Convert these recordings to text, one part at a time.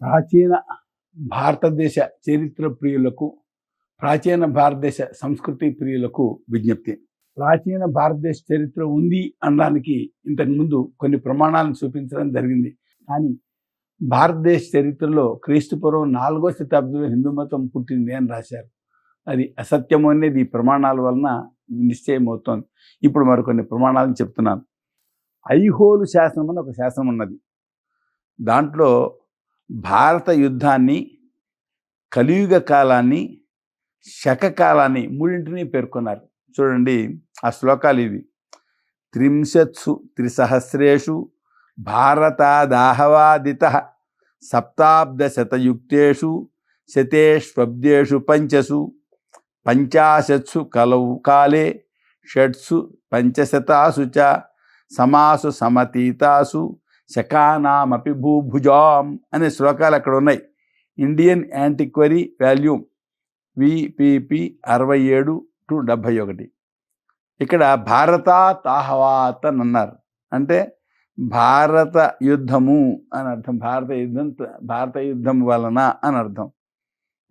ప్రాచీన భారతదేశ చరిత్ర ప్రియులకు ప్రాచీన భారతదేశ సంస్కృతి ప్రియులకు విజ్ఞప్తి. ప్రాచీన భారతదేశ చరిత్ర ఉంది అనడానికి ఇంతకు ముందు కొన్ని ప్రమాణాలను చూపించడం జరిగింది. కానీ భారతదేశ చరిత్రలో క్రీస్తుపూర్వం నాలుగో శతాబ్దంలో హిందూ మతం పుట్టింది అని రాశారు. అది అసత్యము అనేది ఈ ప్రమాణాల వలన నిశ్చయం అవుతోంది ఇప్పుడు మరికొన్ని ప్రమాణాలను చెప్తున్నాను. ఐహోలు శాసనం అని ఒక శాసనం ఉన్నది దాంట్లో భారత యుద్ధాన్ని కలియుగ కాలాన్ని శకకాలాన్ని మూడింటిని పేర్కొన్నారు. చూడండి ఆ శ్లోకాలు ఇవి. త్రింశత్సు త్రిసహస్రేషు భారతాదాహవాదిత సప్తాబ్దశతయుక్తేషు శతేష్వబ్దేషు పంచసు పంచాశత్సు కలవు కాలే షట్సు పంచశతాసు చ సమాసు సమతీతాసు శకానామపి భూభుజాం అనే శ్లోకాలు అక్కడ ఉన్నాయి. ఇండియన్ యాంటిక్వరీ వాల్యూమ్ విపిపి అరవై ఏడు టు డెబ్భై ఒకటి. ఇక్కడ భారత తాహవాత్ అని అన్నారు. అంటే భారత యుద్ధము అని అర్థం. భారత యుద్ధం భారత యుద్ధం వలన అని అర్థం.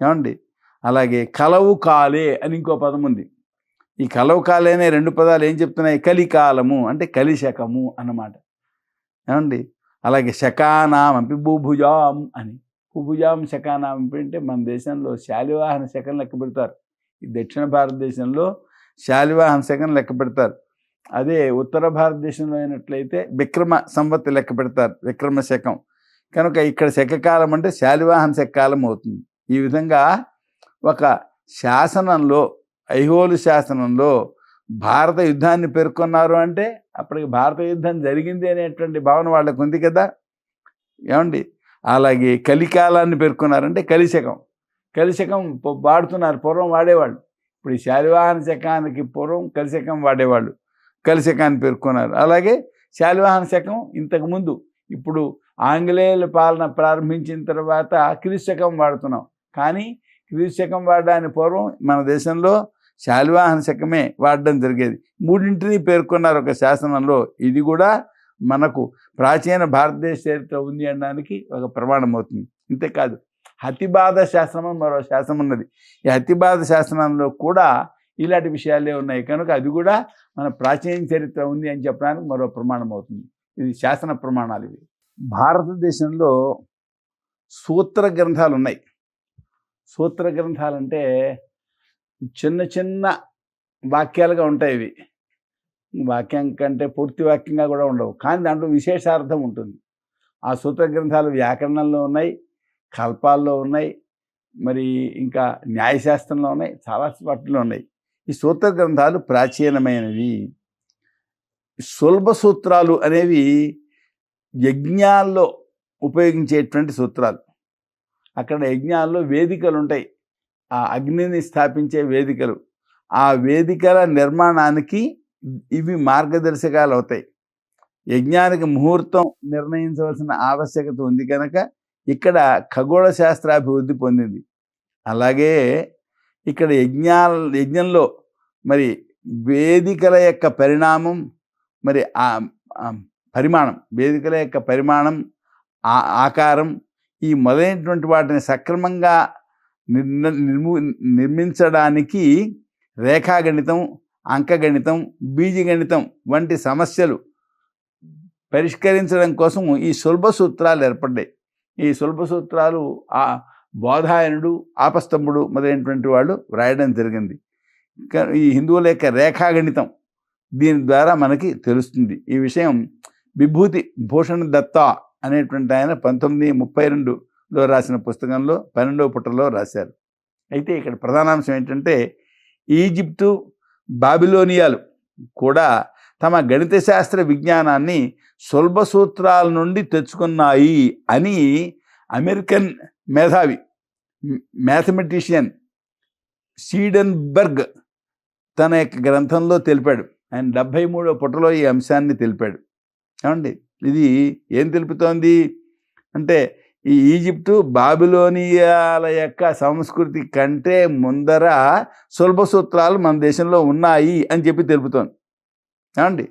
ఏమండి? అలాగే కలవు కాలే అని ఇంకో పదం ఉంది. ఈ కలవు కాలే అనే రెండు పదాలు ఏం చెప్తున్నాయి? కలికాలము అంటే కలిశకము అన్నమాట. ఏమండి? అలాగే శకానామంపి భూభుజాం అని. భూభుజాం శకానామంపి అంటే మన దేశంలో శాలివాహన శకం లెక్క పెడతారు. ఈ దక్షిణ భారతదేశంలో శాలివాహన శకం లెక్క పెడతారు. అదే ఉత్తర భారతదేశంలో అయినట్లయితే విక్రమ సంవత్తి లెక్క పెడతారు విక్రమ శకం. కనుక ఇక్కడ శకకాలం అంటే శాలివాహన శకకాలం అవుతుంది. ఈ విధంగా ఒక శాసనంలో ఐహోలు శాసనంలో భారత యుద్ధాన్ని పేర్కొన్నారు అంటే అప్పటికి భారత యుద్ధం జరిగింది అనేటువంటి భావన వాళ్ళకు ఉంది కదా? ఏమండి? అలాగే కలికాలాన్ని పేర్కొన్నారంటే కలిశకం. కలిశకం ప- వాడుతున్నారు పూర్వం వాడేవాళ్ళు. ఇప్పుడు ఈ శాలివాహన శకానికి పూర్వం కలిశకం వాడేవాళ్ళు. కలిశకాన్ని పేర్కొన్నారు. అలాగే శాలివాహన శకం ఇంతకుముందు ఇప్పుడు ఆంగ్లేయుల పాలన ప్రారంభించిన తర్వాత క్రీశకం వాడుతున్నాం. కానీ క్రీశకం వాడడానికి పూర్వం మన దేశంలో శాలివాహన శకమే వాడడం జరిగేది. మూడింటిని పేర్కొన్నారు ఒక శాసనంలో. ఇది కూడా మనకు ప్రాచీన భారతదేశ చరిత్ర ఉంది అనడానికి ఒక ప్రమాణం అవుతుంది. ఇంతేకాదు హతిబాధ శాస్త్రం అని మరో శాస్త్రం ఉన్నది. ఈ హతిబాధ శాసనంలో కూడా ఇలాంటి విషయాలే ఉన్నాయి. కనుక అది కూడా మన ప్రాచీన చరిత్ర ఉంది అని చెప్పడానికి మరో ప్రమాణం అవుతుంది. ఇది శాసన ప్రమాణాలు ఇవి. భారతదేశంలో సూత్ర గ్రంథాలు ఉన్నాయి. సూత్ర గ్రంథాలు అంటే చిన్న చిన్న వాక్యాలుగా ఉంటాయి ఇవి. వాక్యం కంటే పూర్తి వాక్యంగా కూడా ఉండవు. కానీ దాంట్లో విశేషార్థం ఉంటుంది. ఆ సూత్ర గ్రంథాలు వ్యాకరణంలో ఉన్నాయి కల్పాల్లో ఉన్నాయి మరి ఇంకా న్యాయశాస్త్రంలో ఉన్నాయి చాలా వాటిలో ఉన్నాయి. ఈ సూత్ర గ్రంథాలు ప్రాచీనమైనవి. సులభ సూత్రాలు అనేవి యజ్ఞాల్లో ఉపయోగించేటువంటి సూత్రాలు. అక్కడ యజ్ఞాల్లో వేదికలు ఉంటాయి ఆ అగ్నిని స్థాపించే వేదికలు. ఆ వేదికల నిర్మాణానికి ఇవి మార్గదర్శకాలు అవుతాయి యజ్ఞానికి ముహూర్తం నిర్ణయించవలసిన ఆవశ్యకత ఉంది కనుక ఇక్కడ ఖగోళ శాస్త్రాభివృద్ధి పొందింది. అలాగే ఇక్కడ యజ్ఞాల యజ్ఞంలో మరి వేదికల యొక్క పరిణామం మరి ఆ పరిమాణం వేదికల యొక్క పరిమాణం ఆకారం ఈ మొదలైనటువంటి వాటిని సక్రమంగా నిర్ణ నిర్ము నిర్మించడానికి రేఖాగణితం అంకగణితం బీజగణితం వంటి సమస్యలు పరిష్కరించడం కోసం ఈ సులభ సూత్రాలు ఏర్పడ్డాయి. ఈ సులభ సూత్రాలు ఆ బోధాయనుడు ఆపస్తంభుడు మొదలైనటువంటి వాళ్ళు వ్రాయడం జరిగింది. ఈ హిందువుల యొక్క రేఖాగణితం దీని ద్వారా మనకి తెలుస్తుంది. ఈ విషయం విభూతి భూషణ్ దత్తా అనేటువంటి ఆయన పంతొమ్మిది ముప్పై రెండు లో రాసిన పుస్తకంలో పన్నెండవ పుటలో రాశారు. అయితే ఇక్కడ ప్రధానాంశం ఏంటంటే ఈజిప్టు బాబిలోనియాలు కూడా తమ గణిత శాస్త్ర విజ్ఞానాన్ని సులభ సూత్రాల నుండి తెచ్చుకున్నాయి అని అమెరికన్ మేధావి మ్యాథమెటిషియన్ సీడన్బర్గ్ తన యొక్క గ్రంథంలో తెలిపాడు. ఆయన డెబ్భై మూడో పుటలో ఈ అంశాన్ని తెలిపాడు. ఏమండి? ఇది ఏం తెలుపుతోంది? అంటే ఈ ఈజిప్టు బాబిలోనియాల యొక్క సంస్కృతి కంటే ముందర సులభ సూత్రాలు మన దేశంలో ఉన్నాయి అని చెప్పి తెలుపుతోంది. ఏమండి?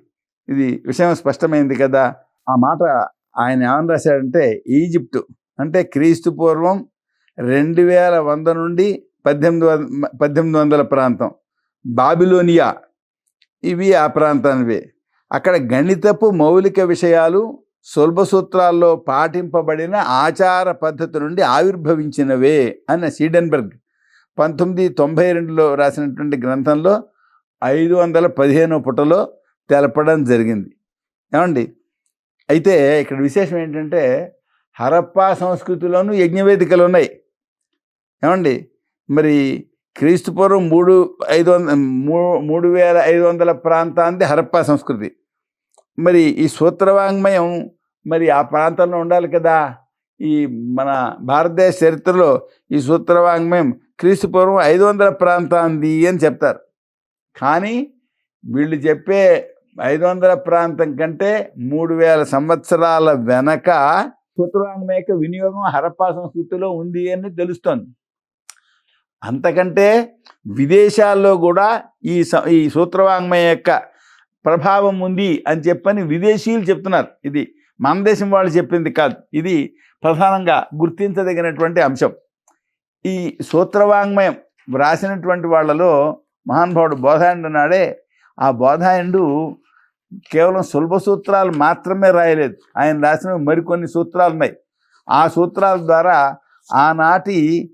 ఇది విషయం స్పష్టమైంది కదా. ఆ మాట ఆయన ఏమని రాశాడంటే ఈజిప్టు అంటే క్రీస్తు పూర్వం రెండు వేల వంద నుండి పద్దెనిమిది వంద పద్దెనిమిది వందల ప్రాంతం. బాబిలోనియా. ఇవి ఆ ప్రాంతానివే. అక్కడ గణితపు మౌలిక విషయాలు సూత్రాల్లో పాటింపబడిన ఆచార పద్ధతి నుండి ఆవిర్భవించినవే అన్న సీడెన్బర్గ్ పంతొమ్మిది తొంభై రెండులో రాసినటువంటి గ్రంథంలో ఐదు వందల పదిహేనో పుటలో తెలపడం జరిగింది. ఏమండి? అయితే ఇక్కడ విశేషం ఏంటంటే హరప్పా సంస్కృతిలోనూ యజ్ఞవేదికలు ఉన్నాయి. ఏమండి? మరి క్రీస్తుపూర్వం మూడు ఐదు వంద మూ- మూడు వేల ఐదు వందల ప్రాంతాంది హరప్పా సంస్కృతి. మరి ఈ సూత్రవాంగ్మయం మరి ఆ ప్రాంతంలో ఉండాలి కదా. ఈ మన భారతదేశ చరిత్రలో ఈ సూత్రవాంగ్మయం క్రీస్తు పూర్వం ఐదు వందల ప్రాంతాంది అని చెప్తారు. కానీ వీళ్ళు చెప్పే ఐదు వందల ప్రాంతం కంటే మూడు వేల సంవత్సరాల వెనక సూత్రవాంగ్మయ యొక్క వినియోగం హరప్పా సంస్కృతిలో ఉంది అని తెలుస్తోంది. అంతకంటే విదేశాల్లో కూడా ఈ స- ఈ సూత్రవాంగ్మయ యొక్క ప్రభావం ఉంది అని చెప్పని విదేశీయులు చెప్తున్నారు. ఇది మన దేశం వాళ్ళు చెప్పింది కాదు. ఇది ప్రధానంగా గుర్తించదగినటువంటి అంశం. ఈ సూత్రవాంగ్మయం వ్రాసినటువంటి వాళ్ళలో మహానుభావుడు బోధాయనుడు నాడే ఆ బోధాయనుడు కేవలం సులభ సూత్రాలు మాత్రమే రాయలేదు. ఆయన రాసిన మరికొన్ని సూత్రాలు ఉన్నాయి ఆ సూత్రాల ద్వారా ఆనాటి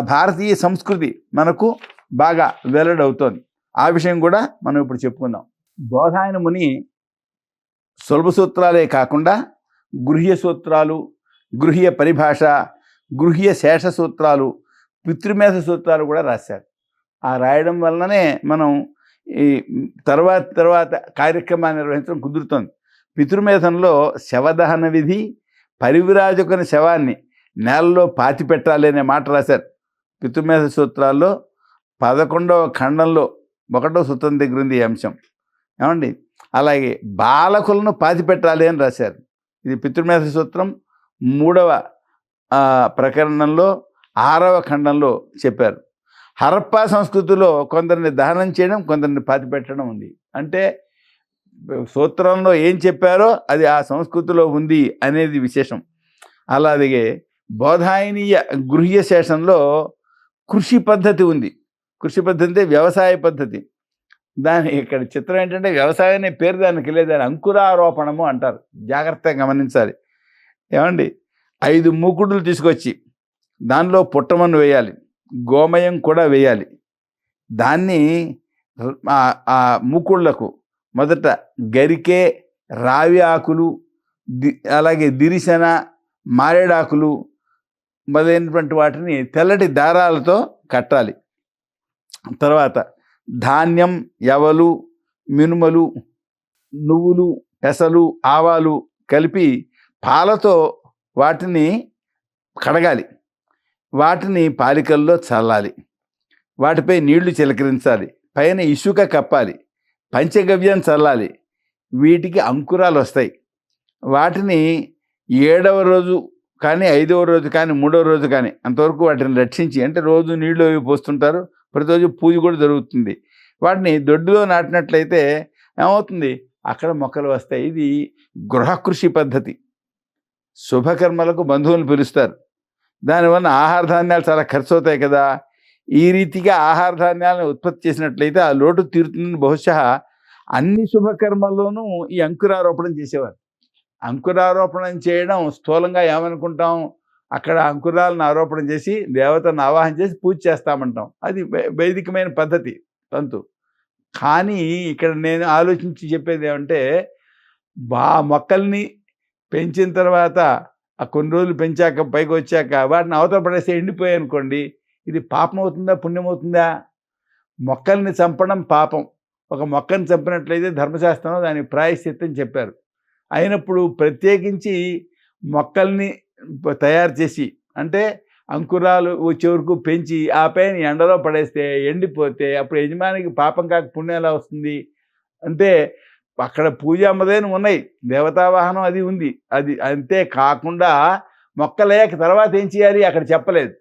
భారతీయ సంస్కృతి మనకు బాగా వెల్లడవుతోంది. ఆ విషయం కూడా మనం ఇప్పుడు చెప్పుకుందాం. బోధాయన ముని సులభ సూత్రాలే కాకుండా గృహ్య సూత్రాలు గృహ్య పరిభాష గృహ్య శేష సూత్రాలు పితృమేధ సూత్రాలు కూడా రాశారు. ఆ రాయడం వలననే మనం ఈ తర్వాత తర్వాత కార్యక్రమాన్ని నిర్వహించడం కుదురుతుంది. పితృమేధంలో శవదహన విధి పరివిరాజకుని శవాన్ని నేలలో పాతి పెట్టాలి అనే మాట రాశారు. పితృమేధ సూత్రాల్లో పదకొండవ ఖండంలో ఒకటో సూత్రం దగ్గర ఉంది ఈ అంశం. ఏమండి? అలాగే బాలకులను పాతి పెట్టాలి అని రాశారు. ఇది పితృమేధ సూత్రం మూడవ ప్రకరణంలో ఆరవ ఖండంలో చెప్పారు. హరప్పా సంస్కృతిలో కొందరిని దహనం చేయడం కొందరిని పాతి పెట్టడం ఉంది. అంటే సూత్రంలో ఏం చెప్పారో అది ఆ సంస్కృతిలో ఉంది అనేది విశేషం. అలాగే బోధాయనీయ గృహ్య శేషంలో కృషి పద్ధతి ఉంది. కృషి పద్ధతి అంటే వ్యవసాయ పద్ధతి. దాని ఇక్కడ చిత్రం ఏంటంటే వ్యవసాయం అనే పేరు దానికి లేదని అంకురారోపణము అంటారు. జాగ్రత్తగా గమనించాలి. ఏమండి? ఐదు మూకుడులు తీసుకొచ్చి దానిలో పుట్టమన్ను వేయాలి. గోమయం కూడా వేయాలి. దాన్ని ఆ- మూకుళ్ళకు మొదట గరికే రావి ఆకులు ది అలాగే దిరిశన మారేడాకులు మొదలైనటువంటి వాటిని తెల్లటి దారాలతో కట్టాలి. తర్వాత ధాన్యం యవలు మినుమలు నువ్వులు పెసలు ఆవాలు కలిపి పాలతో వాటిని కడగాలి. వాటిని పాలికల్లో చల్లాలి. వాటిపై నీళ్ళు చిలకరించాలి. పైన ఇసుక కప్పాలి. పంచగవ్యం చల్లాలి. వీటికి అంకురాలు వస్తాయి. వాటిని ఏడవ రోజు కానీ ఐదవ రోజు కానీ మూడవ రోజు కానీ అంతవరకు వాటిని రక్షించి అంటే రోజు నీళ్ళు అవి పోస్తుంటారు. ప్రతిరోజు పూజ కూడా జరుగుతుంది. వాటిని దొడ్డులో నాటినట్లయితే ఏమవుతుంది? అక్కడ మొక్కలు వస్తాయి. ఇది గృహకృషి పద్ధతి. శుభకర్మలకు బంధువులు పిలుస్తారు. దానివల్ల ఆహార ధాన్యాలు చాలా ఖర్చు అవుతాయి కదా. ఈ రీతిగా ఆహార ధాన్యాలను ఉత్పత్తి చేసినట్లయితే ఆ లోటు తీరుతుందని బహుశా అన్ని శుభకర్మల్లోనూ ఈ అంకురారోపణం చేసేవారు. అంకురారోపణం చేయడం స్థూలంగా ఏమనుకుంటాం? అక్కడ అంకురాలను ఆరోపణ చేసి దేవతను ఆవాహన చేసి పూజ చేస్తామంటాం. అది వైదికమైన పద్ధతి తంతు. కానీ ఇక్కడ నేను ఆలోచించి చెప్పేది ఏమంటే బా మొక్కల్ని పెంచిన తర్వాత ఆ కొన్ని రోజులు పెంచాక పైకి వచ్చాక వాటిని అవతల పడేస్తే ఎండిపోయాయి అనుకోండి ఇది పాపం అవుతుందా పుణ్యం అవుతుందా? మొక్కల్ని చంపడం పాపం. ఒక మొక్కని చంపినట్లయితే ధర్మశాస్త్రంలో దానికి ప్రాయశ్చిత్తం చెప్పారు. అయినప్పుడు ప్రత్యేకించి మొక్కల్ని తయారు చేసి అంటే అంకురాలు వచ్చే వరకు పెంచి ఆ పైన ఎండలో పడేస్తే ఎండిపోతే అప్పుడు యజమానికి పాపం కాక పుణ్యం ఎలా వస్తుంది? అంటే అక్కడ పూజామదేని ఉన్నాయి. దేవతావాహనం అది ఉంది. అది అంతే కాకుండా మొక్కలేక తర్వాత ఏం చేయాలి? అక్కడ చెప్పలేదు.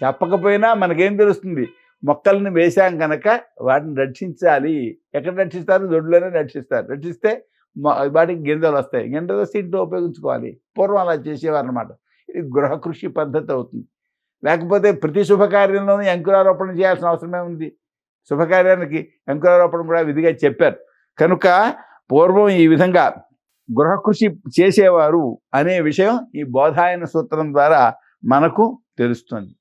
చెప్పకపోయినా మనకేం తెలుస్తుంది? మొక్కల్ని వేశాం కనుక వాటిని రక్షించాలి. ఎక్కడ రక్షిస్తారు? దొడ్లోనే రక్షిస్తారు. రక్షిస్తే వాటికి గింజలు వస్తాయి. గింజలు వస్తే ఇంట్లో ఉపయోగించుకోవాలి. పూర్వం అలా చేసేవారు అనమాట ఇది గృహ కృషి పద్ధతి అవుతుంది. లేకపోతే ప్రతి శుభకార్యంలోనూ అంకురారోపణ చేయాల్సిన అవసరమే ఉంది. శుభకార్యానికి అంకురారోపణ కూడా విధిగా చెప్పారు. కనుక పూర్వం ఈ విధంగా గృహ కృషి చేసేవారు అనే విషయం ఈ బోధాయన సూత్రం ద్వారా మనకు తెలుస్తుంది.